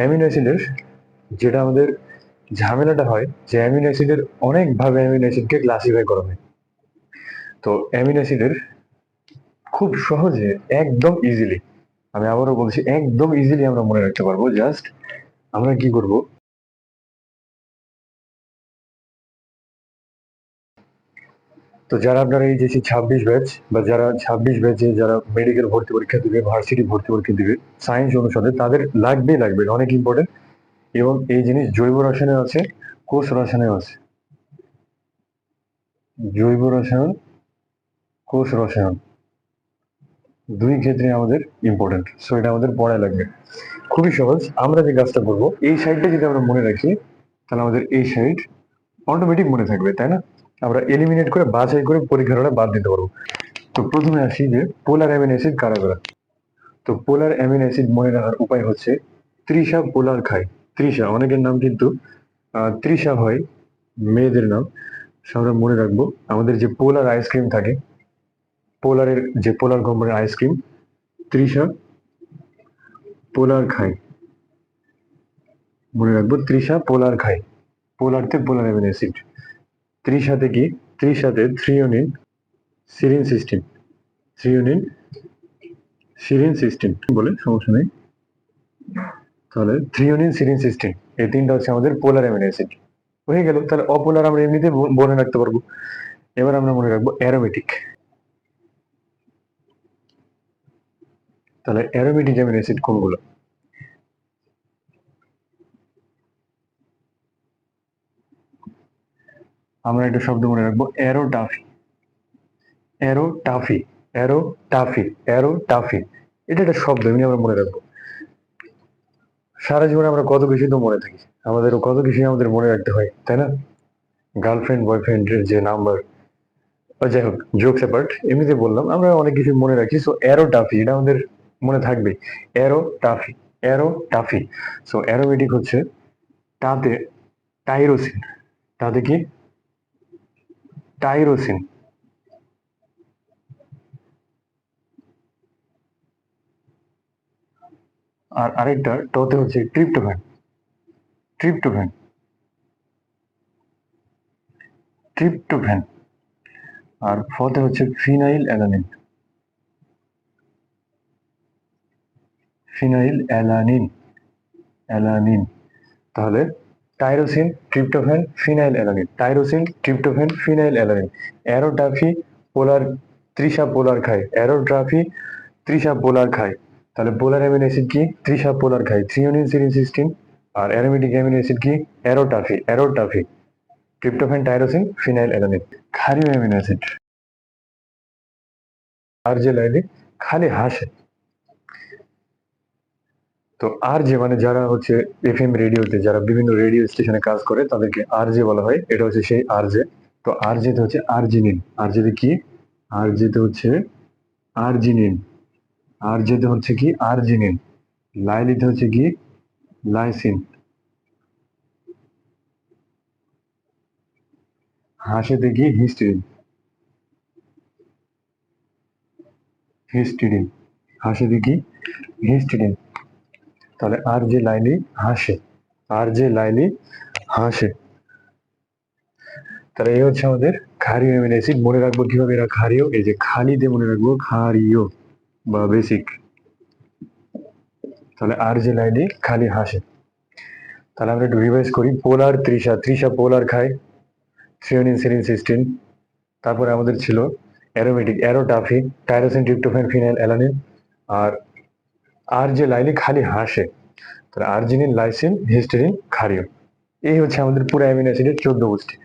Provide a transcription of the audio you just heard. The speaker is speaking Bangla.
অ্যামিনো অ্যাসিডের, যেটা আমাদের ঝামেলাটা হয় যে অ্যামিনো অ্যাসিডের অনেকভাবে অ্যামিনো অ্যাসিডকে ক্লাসিফাই করা হয়। তো অ্যামিনো অ্যাসিডের খুব সহজে, একদম ইজিলি আমি আবারও বলছি, একদম ইজিলি আমরা মনে রাখতে পারব জাস্ট আমরা কি করব তো যারা আপনারা এই যে ছাব্বিশ ব্যাচ বা যারা ছাব্বিশ ব্যাচে যারা মেডিকেল ভর্তি পরীক্ষা দিবে ভার্সিটি ভর্তি পরীক্ষা দিবে সায়েন্স অনুষদে তাদের লাগবেই লাগবে অনেক ইম্পর্টেন্ট এবং এই জিনিস জৈব রসায়নে আছে, কোষ রসায়নে আছে। জৈব রসায়ন, কোষ রসায়ন, দুই ক্ষেত্রে আমাদের ইম্পর্টেন্ট সো এটা আমাদের পড়ায় লাগবে। খুবই সহজ, আমরা যে কাজটা করব, এই সাইডটা যদি আমরা মনে রাখি, তাহলে আমাদের এই সাইড অটোমেটিক মনে থাকবে, তাই না? আমরা এলিমিনেট করে বাছাই করে পরীক্ষাটা বাদ দিতে পারব। তো প্রথমে আসি যে পোলার অ্যামিনো অ্যাসিড কারা কারা? তো পোলার অ্যামিন অ্যাসিড মনে রাখার উপায় হচ্ছে ত্রিশা পোলার খাই ত্রিশা অনেকের নাম কিন্তু ত্রিশা হয়, মেয়েদের নাম। আমরা মনে রাখব আমাদের যে পোলার আইসক্রিম থাকে পোলারের যে পোলার কোম্পানির আইসক্রিম ত্রিশা পোলার খাই মনে রাখব ত্রিশা পোলার খাই পোলারতে পোলার অ্যামিনো অ্যাসিড ত্রিশাতে কি? ত্রিশাতে threonine serine cysteine threonine serine cysteine বলে সমস্যা নেই। তাহলে থ্রিওনিন সিরিন সিস্টেম এই তিনটা হচ্ছে আমাদের পোলার অ্যামিনো অ্যাসিড হয়ে গেল, তাহলে অপোলার আমরা এমনিতে মনে রাখতে পারব। এবার আমরা মনে রাখব অ্যারোমেটিক তাহলে অ্যারোমেটিক অ্যামিনো অ্যাসিড কোনগুলো? আমরা একটা শব্দ মনে রাখব অ্যারোটাফি অ্যারোটাফি অ্যারোটাফি অ্যারোটাফি এটা একটা শব্দ, এমনি আমরা মনে রাখব। সারা জীবনে আমরা কত কিছু তো মনে থাকি। আমাদেরও কত কিছুই আমাদের মনে রাখতে হয়, তাই না? গার্লফ্রেন্ড বয়ফ্রেন্ডের যে নাম্বার যাই হোক জোকস অ্যাপার্ট এমনিতে বললাম, আমরা অনেক কিছু মনে রাখি সো অ্যারোটাফি এটা আমাদের মনে থাকবে অ্যারোটাফি অ্যারোটাফি সো অ্যারোমেটিক হচ্ছে তাতে টাইরোসিন তাতে কি? টাইরোসিন আর আরেকটা টতে হচ্ছে ট্রিপ্টোফ্যান ট্রিপ্টোফ্যান ট্রিপ্টোফ্যান আর ফতে হচ্ছে phenylalanine phenylalanine alanine তাহলে tyrosine tryptophan phenylalanine tyrosine tryptophan phenylalanine অ্যারোড্রাফি polar ত্রিশা পোলার খায় অ্যারোট্রাফি ত্রিশা পোলার খায় তাহলে পোলার অ্যামিনো অ্যাসিড কি ত্রিশা পোলার খায় থ্রিওনিন সিরিন সিস্টিন আর অ্যারোমেটিক অ্যামিনো অ্যাসিড কি অ্যারোটাফি অ্যারোটাফি ট্রিপ্টোফ্যান টাইরোসিন ফিনাইল অ্যালানিন ক্ষারীয় অ্যামিনো অ্যাসিড আর যে লাইনে খালি হাসে তো আর যে মানে যারা হচ্ছে এফ এম রেডিওতে, যারা বিভিন্ন রেডিও স্টেশনে কাজ করে, তাদেরকে আর জে বলা হয়, এটা হচ্ছে সেই আর জে তো আর জেতে হচ্ছে আর্জিনিন আর জেতে কি? আর জেতে হচ্ছে আর্জিনিন আর জেতে হচ্ছে কি? আর আর্জিনিন লাইলিতে হচ্ছে কি? লাইসিন। হাসেতে কি? হিস্টিডিন হিস্টিডিন হাসেতে কি? হিস্টিডিন তাহলে আর যে লাইলি হাসে, আর যে লাইলি হাসে। তাহলে এই হচ্ছে আমাদের ক্ষারীয় অ্যামিনো অ্যাসিড মনে রাখব কীভাবে এরা ক্ষারীয়? এই যে খালি দিয়ে মনে রাখব ক্ষারীয় বা বেসিক তাহলে আর যে লাইলি খালি হাসে। তাহলে আমরা একটু রিভাইজ করি। পোলার ত্রিশা ত্রিশা পোলার খায়। থ্রিওনিন সিরিন সিস্টিন তারপরে আমাদের ছিল অ্যারোমেটিক অ্যারোটাফি টাইরোসিন ট্রিপ্টোফ্যান ফিনাইল অ্যালানিন আর আর যে লাইলি খালি হাসে, তাহলে আর্জিনিন, লাইসিন, হিস্টেরিন ক্ষারীয় এই হচ্ছে আমাদের পুরো অ্যামিনো অ্যাসিডের চোদ্দ গোষ্ঠী।